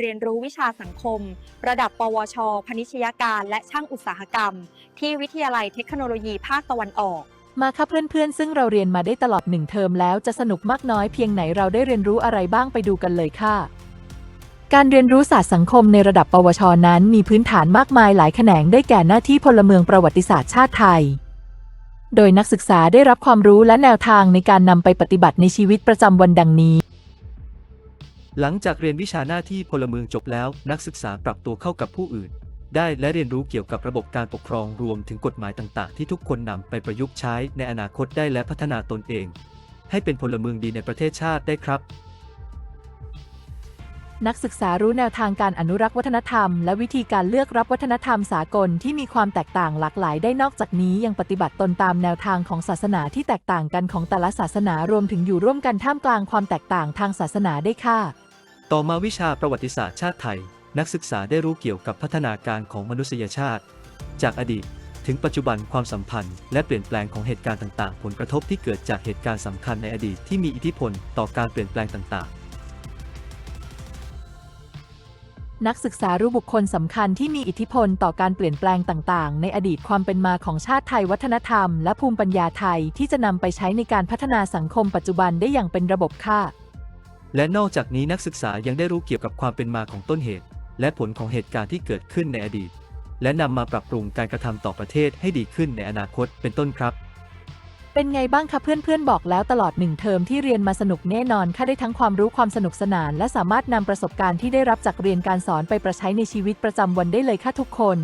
เรียนรู้วิชาสังคม ระดับ ปวช พนิชยการและช่างอุตสาหกรรม ที่วิทยาลัยเทคโนโลยีภาคตะวันออกมาค่ะเพื่อนๆ ซึ่งเราเรียนมาได้ตลอดหนึ่งเทอมแล้วจะสนุกมากน้อยเพียงไหนเราได้เรียนรู้อะไรบ้างไปดูกันเลยค่ะ การเรียนรู้ศาสตร์สังคมในระดับปวช นั้นมีพื้นฐานมากมายหลายแขนงได้แก่หน้าที่พลเมืองประวัติศาสตร์ชาติไทย โดยนักศึกษาได้รับความรู้และแนวทางในการนำไปปฏิบัติในชีวิตประจำวันดังนี้ หลังจากเรียนวิชาหน้าที่พลเมืองจบแล้ว นักศึกษาปรับตัวเข้ากับผู้อื่น ได้และเรียนรู้เกี่ยวกับระบบการปกครองรวมถึงกฎหมายต่างๆ ที่ทุกคนนำไปประยุกต์ใช้ในอนาคตได้และพัฒนาตนเอง ให้เป็นพลเมืองดีในประเทศชาติได้ครับ นักศึกษารู้แนวทางการอนุรักษ์วัฒนธรรม และวิธีการเลือกรับวัฒนธรรมสากลที่มีความแตกต่างหลากหลายได้นอกจากนี้ยังปฏิบัติตนตามแนวทางของศาสนาที่แตกต่างกันของแต่ละศาสนารวมถึงอยู่ร่วมกันท่ามกลางความแตกต่างทางศาสนาได้ค่ะ ต่อมาวิชาประวัติศาสตร์ชาติไทย นักศึกษาได้รู้เกี่ยวกับพัฒนาการของมนุษยชาติ จากอดีตถึงปัจจุบันความสัมพันธ์ และเปลี่ยนแปลงของเหตุการณ์ต่างๆ ผลกระทบที่เกิดจากเหตุการณ์สำคัญในอดีตที่มีอิทธิพลต่อการเปลี่ยนแปลงต่างๆ นักศึกษารู้บุคคลสำคัญที่มีอิทธิพลต่อการเปลี่ยนแปลงต่างๆ ในอดีตความเป็นมาของชาติไทยวัฒนธรรม และภูมิปัญญาไทยที่จะนำไปใช้ในการพัฒนาสังคมปัจจุบันได้อย่างเป็นระบบค่ะ และนอกจากนี้นักศึกษายังได้รู้เกี่ยวกับความเป็นมาของต้นเหตุ และผลของเหตุการณ์ที่เกิดขึ้นในอดีต และนำมาปรับปรุงการกระทำต่อประเทศให้ดีขึ้นในอนาคตเป็นต้นครับ เป็นไงบ้างคะเพื่อนๆบอกแล้วตลอดหนึ่งเทอมที่เรียนมาสนุกแน่นอนค่ะได้ทั้งความรู้ความสนุกสนาน และสามารถนำประสบการณ์ที่ได้รับจากเรียนการสอนไปประใช้ในชีวิตประจำวันได้เลยค่ะทุกคน